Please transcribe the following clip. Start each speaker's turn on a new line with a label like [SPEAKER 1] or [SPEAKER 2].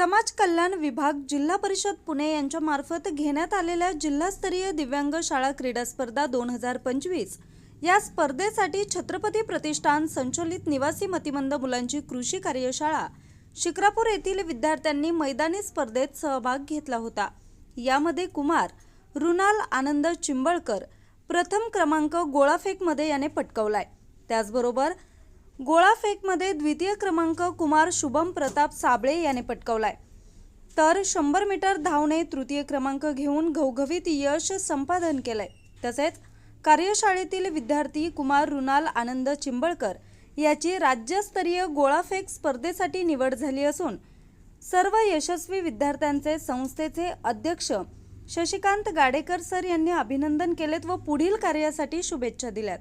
[SPEAKER 1] समाज कल्याण विभाग जिल्हा परिषद पुणे यांच्या मार्फत घेण्यात आलेल्या जिल्हास्तरीय दिव्यांग शाळा क्रीडा स्पर्धा दोन हजार पंचवीस. या स्पर्धेसाठी छत्रपती प्रतिष्ठान संचलित निवासी मतिमंद मुलांची कृषी कार्यशाळा. शिक्रापूर येथील विद्यार्थ्यांनी मैदानी स्पर्धेत सहभाग घेतला होता. यामध्ये कुमार रुणाल आनंद चिंबळकर प्रथम क्रमांक गोळाफेकमध्ये याने पटकवलाय. त्याचबरोबर गोळाफेकमध्ये द्वितीय क्रमांक कुमार शुभम प्रताप साबळे याने पटकवलाय. तर शंभर मीटर धावणे तृतीय क्रमांक घेऊन घवघवीत यश संपादन केलंय. तसेच कार्यशाळेतील विद्यार्थी कुमार रुणाल आनंद चिंबळकर याची राज्यस्तरीय गोळाफेक स्पर्धेसाठी निवड झाली असून सर्व यशस्वी विद्यार्थ्यांचे संस्थेचे अध्यक्ष शशिकांत गाडेकर सर यांनी अभिनंदन केलेत व पुढील कार्यासाठी शुभेच्छा दिल्यात.